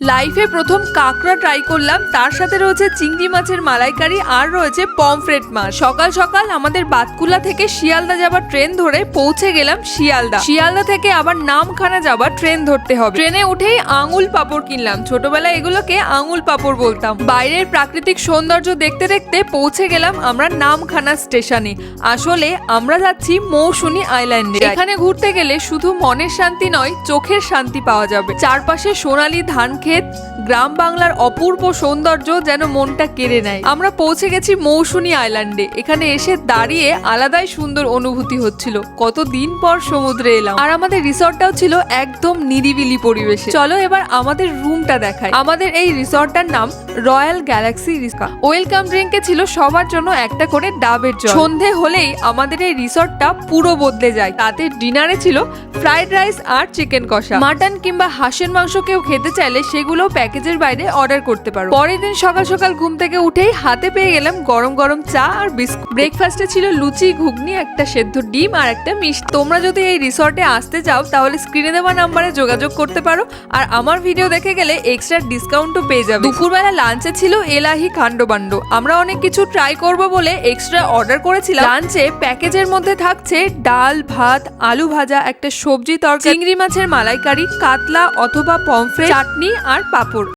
লাইফে প্রথম কাঁকড়া ট্রাই করলাম, তার সাথে রয়েছে চিংড়ি মাছের মালাইকারি, আর রয়েছে পমফ্রেট মাছ। সকাল সকাল আমাদের বাতকুলা থেকে শিয়ালদা যাবার ট্রেন ধরে পৌঁছে গেলাম শিয়ালদা। শিয়ালদা থেকে আবার নামখানা যাবার ট্রেন ধরতে হবে। ট্রেনে উঠেই আঙুল পাপড় কিনলাম। ছোটবেলায় এগুলোকে আঙুল পাপড় বলতাম। বাইরের প্রাকৃতিক সৌন্দর্য দেখতে দেখতে পৌঁছে গেলাম আমরা নামখানা স্টেশনে। আসলে আমরা যাচ্ছি মৌসুনি আইল্যান্ডে। এখানে ঘুরতে গেলে শুধু মনের শান্তি নয়, চোখের শান্তি পাওয়া যাবে। চারপাশে সোনালি ধান ক্ষেত গ্রাম বাংলার অপূর্ব সৌন্দর্য যেন মনটা কেড়ে নেয়। আমরা পৌঁছে গেছি মৌসুনি আইল্যান্ডে। এখানে এসে দাঁড়িয়ে আলাদাই সুন্দর অনুভূতি হচ্ছিল। কতদিন পর সমুদ্রে এলাম। আর আমাদের রিসর্টটাও ছিল একদম নিরিবিলি পরিবেশে। চলো এবার আমাদের রুমটা দেখাই। আমাদের এই রিসর্টটার নাম রয়্যাল গ্যালাক্সি রিসকা ওয়েলকাম ড্রিঙ্কে ছিল সবার জন্য একটা করে ডাবের জল। সন্ধে হলেই আমাদের এই রিসর্টটা পুরো বদলে যায়। তাতে ডিনারে ছিল ফ্রাইড রাইস আর চিকেন কষা। মাটন কিংবা হাঁসের মাংস কেউ খেতে চাইলে সেগুলো প্যাকেজের বাইরে অর্ডার করতে পারো। পরের দিন সকাল সকাল ঘুম থেকে উঠেই হাতে পেয়ে গেলাম গরম গরম চা আর বিস্কুট। ব্রেকফাস্টে ছিল লুচি, ঘুগনি, একটা সেদ্ধ ডিম আর একটা মিষ্টি। তোমরা যদি এই রিসর্টে আসতে চাও, তাহলে স্ক্রিনে দেওয়া নাম্বারে যোগাযোগ করতে পারো আর আমার ভিডিও দেখে গেলে এক্সট্রা ডিসকাউন্টও পেয়ে যাবে। দুপুরবেলা লাঞ্চে ছিল এলাহি কাণ্ডবাণ্ড। আমরা অনেক কিছু ট্রাই করব বলে এক্সট্রা অর্ডার করেছিলাম। লাঞ্চে প্যাকেজের মধ্যে থাকছে ডাল, ভাত, আলু ভাজা, একটা সবজি তরকারি, চিংড়ি মাছের মালাইকারি, কাতলা অথবা পমফ্রেট চাটনি আর পাঁপড়।